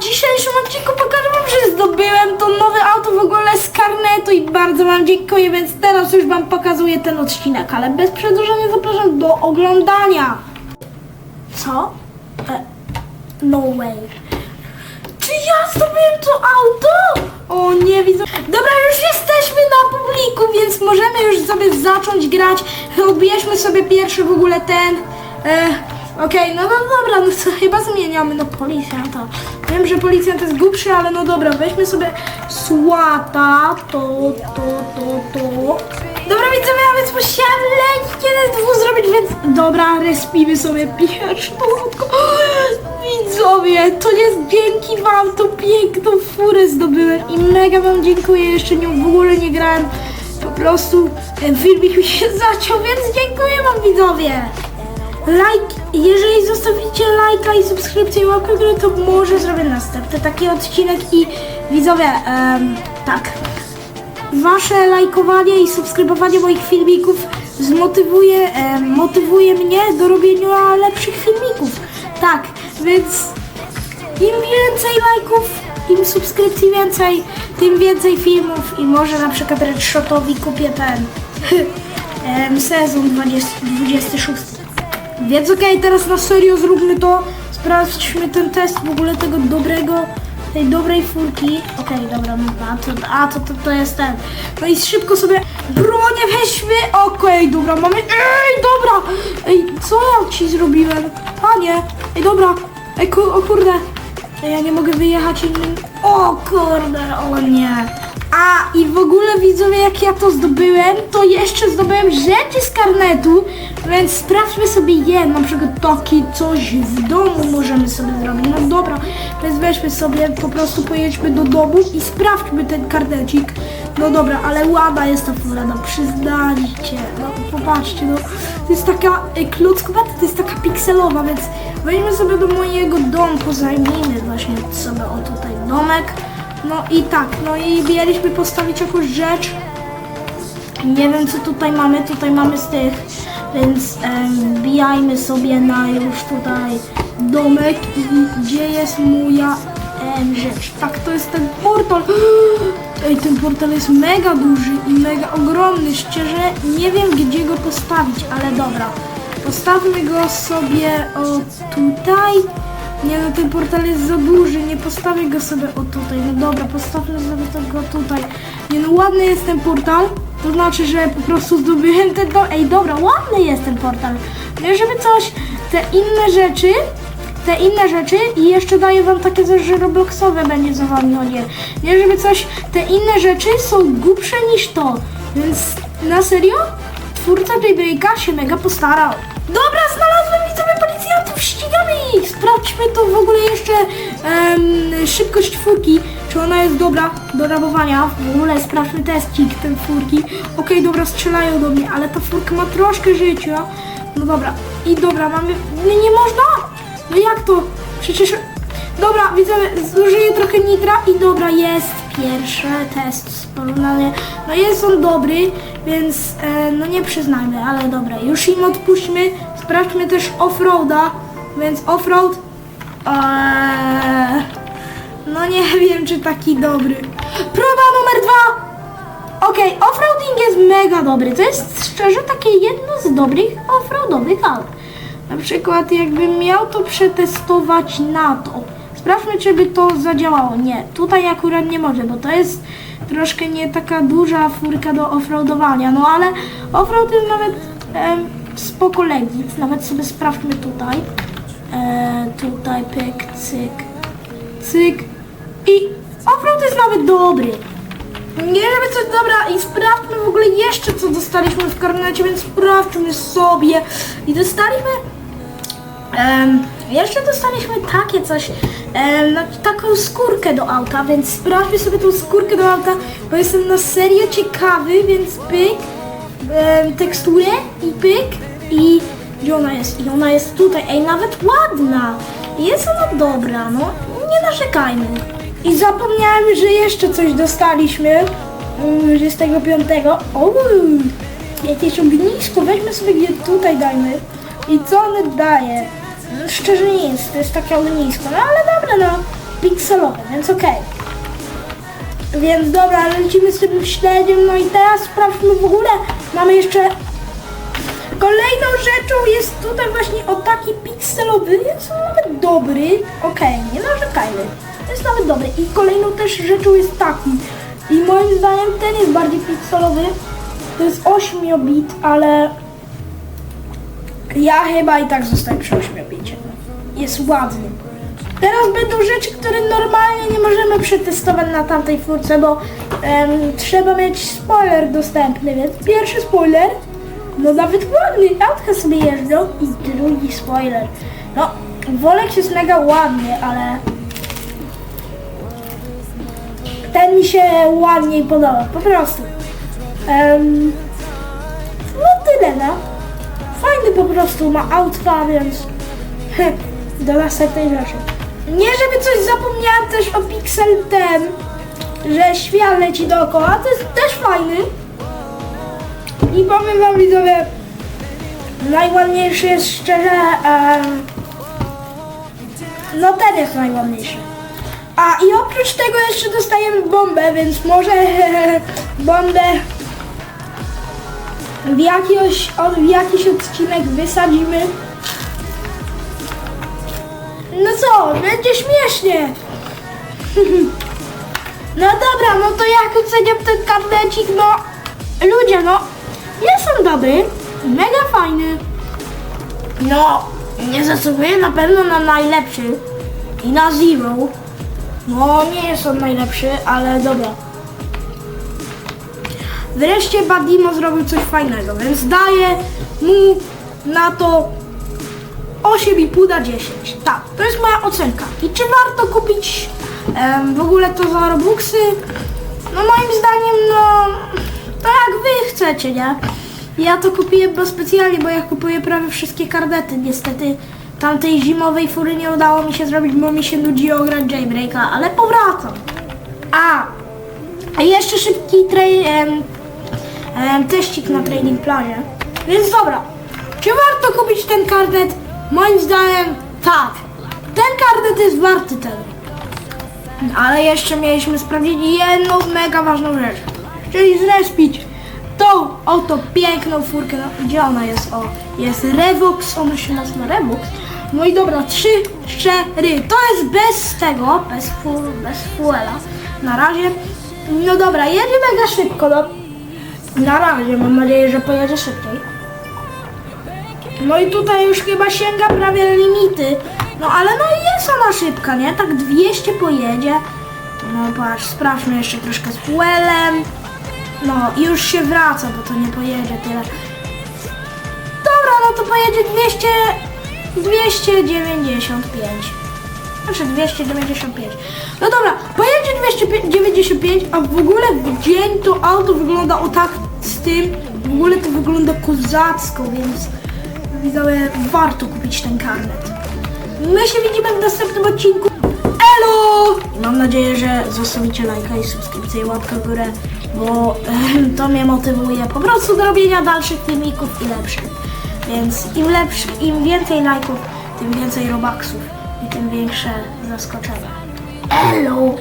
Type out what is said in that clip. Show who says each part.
Speaker 1: dzisiejszym odcinku pokażę wam, że zdobyłem to nowe auto w ogóle z karnetu i bardzo wam dziękuję, więc teraz już wam pokazuję ten odcinek, ale bez przedłużania zapraszam do oglądania. Co? E, no way. Czy ja zdobyłem to auto? O nie widzę. Dobra, już jesteśmy na publiku, więc możemy już sobie zacząć grać. Odbierzmy sobie pierwszy w ogóle ten. E, Okej, no, no dobra, no co chyba zmieniamy. No policjanta. Wiem, że policjant jest głupszy, ale no dobra, weźmy sobie słata. To, to, to, to. Dobra, widzowie, a więc musiałem lekkie dwóch zrobić, więc dobra, respimy sobie pierwszy autko. Widzowie, to jest dzięki wam tą piękną furę zdobyłem i mega wam dziękuję, jeszcze nią w ogóle nie grałem. Po prostu ten filmik mi się zaciął, więc dziękuję wam widzowie. Like, jeżeli zostawicie lajka i subskrypcję i łapkę górę, to może zrobię następny taki odcinek i widzowie, em, tak. Wasze lajkowanie i subskrybowanie moich filmików zmotywuje, em, motywuje mnie do robienia lepszych filmików. Tak, więc im więcej lajków, im subskrypcji więcej, tym więcej filmów i może na przykład Red Shotowi kupię ten sezon 20, 26. Więc okej, teraz na serio zróbmy to. Sprawdźmy ten test w ogóle tego dobrego, tej dobrej furki. Okej, dobra, no, a, to, a to, to, to jest ten. No i szybko sobie bronię weźmy. Okej, dobra, mamy. Ej, dobra! Ej, co ja ci zrobiłem? Panie! Ej, dobra! Ej, ku, o kurde! Ej, ja nie mogę wyjechać innym. O kurde, o nie. A i w ogóle widzowie, jak ja to zdobyłem, to jeszcze zdobyłem rzeczy z karnetu, więc sprawdźmy sobie je, na przykład taki coś w domu możemy sobie zrobić. No dobra, więc weźmy sobie, po prostu pojedźmy do domu i sprawdźmy ten karnecik. No dobra, ale ładna jest ta fura, no przyznajcie, no popatrzcie, no to jest taka y, klockowata, to jest taka pikselowa, więc weźmy sobie do mojego domku, zajmijmy właśnie sobie o tutaj domek. No i tak, no i mieliśmy postawić jakąś rzecz. Nie wiem co tutaj mamy, tutaj mamy z tych, więc em, wbijajmy sobie na już tutaj domek i gdzie jest moja rzecz. Tak, to jest ten portal. Ej, ten portal jest mega duży i mega ogromny, szczerze nie wiem gdzie go postawić, ale dobra. Postawmy go sobie o tutaj. Nie no, ten portal jest za duży, nie postawię go sobie o tutaj. No dobra, postawmy sobie go tutaj. Nie no, ładny jest ten portal. To znaczy, że po prostu zdobyłem ten do... Ej, dobra, ładny jest ten portal. Nie, żeby coś, te inne rzeczy, te inne rzeczy i jeszcze daję wam takie coś, że Robloxowe będzie za wami, no nie. Nie, żeby coś, te inne rzeczy są głupsze niż to. Więc na serio? Twórca Jaybreaka się mega postarał. Dobra, znalazłem Sprawdźmy to w ogóle jeszcze em, szybkość furki, czy ona jest dobra do rabowania. W ogóle sprawdźmy testik tej furki. Okej, dobra, strzelają do mnie, ale ta furka ma troszkę życia. No dobra, i dobra, mamy... Nie, nie można! No jak to? Przecież... Dobra, widzowie, zużyję trochę nitra i dobra, jest pierwszy test porównany. No jest on dobry, więc e, no nie przyznajmy, ale dobra, już im odpuśćmy. Sprawdźmy też offroada, więc offroad... Eee, no nie wiem, czy taki dobry. Próba numer dwa! Okej, offroading jest mega dobry. To jest szczerze takie jedno z dobrych offroadowych aut. Na przykład jakbym miał to przetestować na to. Sprawdźmy, czy by to zadziałało. Nie, tutaj akurat nie może, bo to jest troszkę nie taka duża furka do offroadowania. No ale offroad jest nawet em, spoko legit. Nawet sobie sprawdźmy tutaj. E, tutaj pyk, cyk, cyk. I offroad jest nawet dobry. Nie żeby coś dobra i sprawdźmy w ogóle jeszcze co dostaliśmy w karnecie, więc sprawdźmy sobie. I dostaliśmy em, jeszcze dostaliśmy takie coś, no, taką skórkę do auta, więc sprawdźmy sobie tą skórkę do auta, bo jestem na serio ciekawy, więc pyk, em, teksturę i pyk i gdzie ona jest? I ona jest tutaj, ej nawet ładna, jest ona dobra, no nie narzekajmy. I zapomniałem, że jeszcze coś dostaliśmy. mm, 25. O, jakieś ognisko. Weźmy sobie gdzie tutaj dajmy. I co one daje? Szczerze nic, to jest takie ognisko. No ale dobra, no. pikselowe, więc okej. Więc dobra, lecimy z tym śledziem, no i teraz sprawdźmy w ogóle, mamy jeszcze Kolejną rzeczą jest tutaj właśnie o taki pikselowy, jest on nawet dobry. Okej, nie narzekajmy. Jest nawet dobry. I kolejną też rzeczą jest taki. I moim zdaniem ten jest bardziej pikselowy. To jest 8-bit, ale ja chyba i tak zostaję przy 8-bicie. Jest ładny. Teraz będą rzeczy, które normalnie nie możemy przetestować na tamtej furce, bo trzeba mieć spoiler dostępny, więc pierwszy spoiler, no nawet ładny, autka sobie jeżdżą i drugi spoiler. No, Wolek jest mega ładny, ale ten mi się ładniej podoba, po prostu. Em, no tyle, no. Fajny po prostu ma autka, więc do następnej rzeczy. Nie, żeby coś zapomniałam też o Pixel ten, że świat leci dookoła, to jest też fajny. I powiem wam widzowie, najładniejszy jest szczerze, em, no ten jest najładniejszy. A i oprócz tego jeszcze dostajemy bombę, więc może bombę w, jakiegoś, w jakiś odcinek wysadzimy. No co, będzie śmiesznie. No dobra, no to jak oceniam ten karnecik, no ludzie, no jest on dobry, mega fajny. No, nie zasługuje na pewno na najlepszy i na zero. No, nie jest on najlepszy, ale dobra. Wreszcie Badimo zrobił coś fajnego, więc daję mu na to 8,5 na 10. Tak, to jest moja ocenka. I czy warto kupić w ogóle to za Robuxy? No moim zdaniem, no to jak wy chcecie, nie? Ja to kupiłem bo specjalnie, bo ja kupuję prawie wszystkie karnety. Niestety tamtej zimowej fury nie udało mi się zrobić, bo mi się nudziło grać jailbreaka, ale powracam. A, a jeszcze szybki trej, em, em, teścik na trading planie. Więc dobra, czy warto kupić ten karnet? Moim zdaniem tak. Ten karnet jest warty ten. Ale jeszcze mieliśmy sprawdzić jedną mega ważną rzecz. Czyli zrespić tą oto piękną furkę. No, gdzie ona jest? O, jest Revox, ona się nazywa Revox. No i dobra, trzy, cztery. To jest bez tego, bez, fu, bez fuela. Na razie. No dobra, jedzie mega szybko. No. Na razie, mam nadzieję, że pojedzie szybciej. No i tutaj już chyba sięga prawie limity. No ale no jest ona szybka, nie? Tak 200 pojedzie. No patrz, sprawdźmy jeszcze troszkę z fuelem. No i już się wraca, bo to nie pojedzie tyle. Dobra, no to pojedzie 200... 295. Znaczy 295. No dobra, pojedzie 295, a w ogóle w dzień to auto wygląda o tak z tym. W ogóle to wygląda kozacko, więc widzowie, warto kupić ten karnet. My się widzimy w następnym odcinku. Elo! Mam nadzieję, że zostawicie lajka i subskrypcję i łapkę w górę, bo to mnie motywuje po prostu do robienia dalszych filmików i lepszych. Więc im lepszy, im więcej lajków, tym więcej robaksów i tym większe zaskoczenia. Elo!